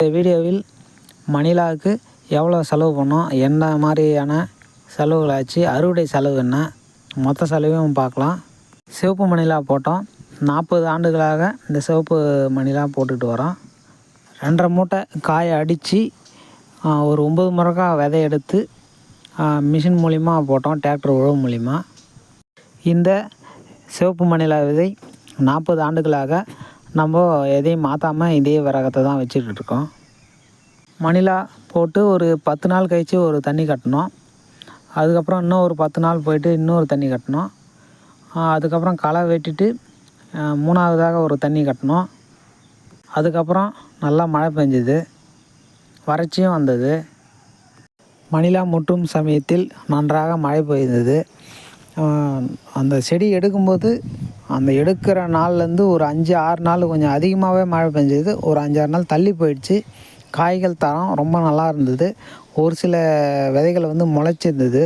இந்த வீடியோவில் மணிலாவுக்கு எவ்வளோ செலவு பண்ணோம் என்ன மாதிரியான செலவுகள் ஆச்சு அறுவடை செலவு என்ன மொத்த செலவையும் பார்க்கலாம். சிவப்பு மணிலா போட்டோம். நாற்பது ஆண்டுகளாக இந்த சிவப்பு மணிலா போட்டுட்டு வரோம். ரெண்டரை மூட்டை காயை அடித்து ஒரு ஒம்பது முறைக்கா விதை எடுத்து மிஷின் மூலிமா போட்டோம் டிராக்டர் உழவு மூலிமா இந்த சிவப்பு மணிலா விதை நாற்பது ஆண்டுகளாக நம்ம எதையும் மாற்றாமல் இதே விறகத்தை தான் வச்சுக்கிட்டு இருக்கோம் மணிலா போட்டு ஒரு பத்து நாள் கழித்து ஒரு தண்ணி கட்டினோம் அதுக்கப்புறம் இன்னும் ஒரு பத்து நாள் போயிட்டு இன்னொரு தண்ணி கட்டினோம் அதுக்கப்புறம் களை வெட்டிட்டு மூணாவதாக ஒரு தண்ணி கட்டினோம் அதுக்கப்புறம் நல்லா மழை பெஞ்சுது. வறட்சியும் வந்தது. மணிலா முட்டும் சமயத்தில் நன்றாக மழை பெய்தது. அந்த செடி எடுக்கும்போது அந்த எடுக்கிற நாள்லேருந்து ஒரு அஞ்சு ஆறு நாள் கொஞ்சம் அதிகமாகவே மழை பெஞ்சது. ஒரு அஞ்சாறு நாள் தள்ளி போயிடுச்சு. காய்கள் தரம் ரொம்ப நல்லா இருந்தது. ஒரு சில விதைகள் வந்து முளைச்சிருந்தது.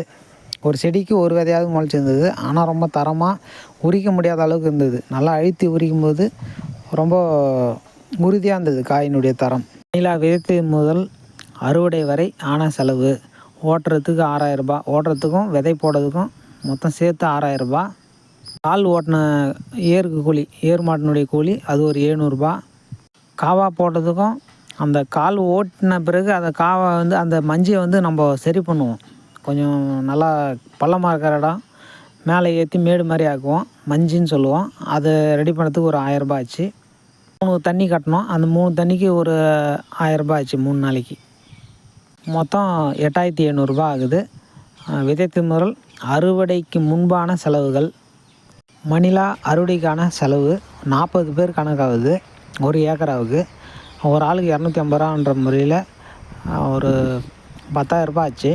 ஒரு செடிக்கு ஒரு விதையாவது முளைச்சிருந்தது. ஆனால் ரொம்ப தரமாக உரிக்க முடியாத அளவுக்கு இருந்தது. நல்லா அழுத்தி உரிக்கும் போது ரொம்ப உறுதியாக இருந்தது காயினுடைய தரம். நிலா விதைத்து முதல் அறுவடை வரை ஆன செலவு. ஓட்டுறதுக்கு ஆறாயிரரூபா ஓட்டுறதுக்கும் விதை போடுறதுக்கும் மொத்தம் சேர்த்து ஆறாயிரரூபா கால் ஓட்டின ஏருக்கு கூலி ஏர் மாட்டினுடைய கூலி அது ஒரு ஏழ்நூறுபா. காவா போட்டதுக்கும் அந்த கால் ஓட்டின பிறகு அந்த காவை வந்து அந்த மஞ்சியை வந்து நம்ம சரி பண்ணுவோம். கொஞ்சம் நல்லா பள்ளமாக இருக்கிற இடம். மேலே ஏற்றி மேடு மாதிரி ஆக்குவோம். மஞ்சின்னு சொல்லுவோம். அதை ரெடி பண்ணுறதுக்கு ஒரு ஆயரரூபா ஆச்சு. மூணு தண்ணி கட்டினோம் அந்த மூணு தண்ணிக்கு ஒரு ஆயரரூபா ஆச்சு மூணு நாளைக்கு. மொத்தம் எட்டாயிரத்தி எழுநூறுபா ஆகுது. விதை திமுறல் அறுவடைக்கு முன்பான செலவுகள். மணிலா அறுவடைக்கான செலவு நாற்பது பேர் கணக்காகுது ஒரு ஏக்கராவுக்கு. ஒரு ஆளுக்கு இரநூத்தி ஐம்பது ரூபான்ற முறையில் ஒரு பத்தாயிரரூபா ஆச்சு.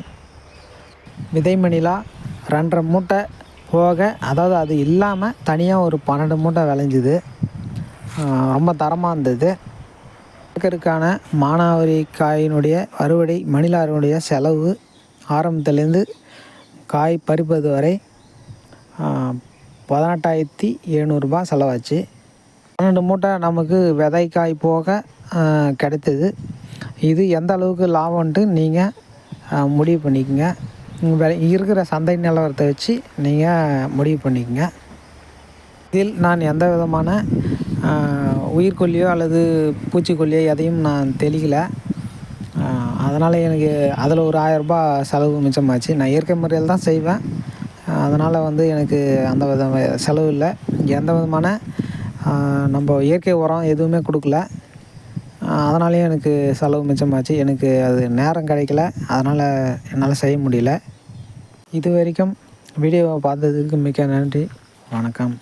விதை மணிலா ரெண்டரை மூட்டை போக அதாவது அது இல்லாமல் தனியாக ஒரு பன்னெண்டு மூட்டை விளைஞ்சிது. ரொம்ப தரமாக இருந்தது. ஏக்கருக்கான மானாவரி காயினுடைய அறுவடை மணிலாருடைய செலவு ஆரம்பத்துலேருந்து காய் பறிப்பது வரை பதினெட்டாயிரத்தி எழுநூறுபா செலவாச்சு. பன்னெண்டு மூட்டை நமக்கு விதை காய் போக கிடைத்தது. இது எந்த அளவுக்கு லாபம்ன்ட்டு நீங்கள் முடிவு பண்ணிக்கோங்க. இருக்கிற சந்தை நிலவரத்தை வச்சு நீங்கள் முடிவு பண்ணிக்கோங்க. இதில் நான் எந்த விதமான உயிர்கொல்லியோ அல்லது பூச்சிக்கொல்லியோ எதையும் நான் தெளிக்கலை. அதனால் எனக்கு அதில் ஒரு ஆயரரூபா செலவு மிச்சமாச்சு. நான் இயற்கை முறையில் தான் செய்வேன். அதனால் வந்து எனக்கு அந்த வித செலவு இல்லை. எந்த விதமான நம்ம இயற்கை உரம் எதுவுமே கொடுக்கல. அதனாலேயும் எனக்கு செலவு மிச்சமாச்சு. எனக்கு அது நேரம் கிடைக்கல. அதனால் என்னால் செய்ய முடியல. இது வரைக்கும் வீடியோவை பார்த்ததுக்கு மிக்க நன்றி. வணக்கம்.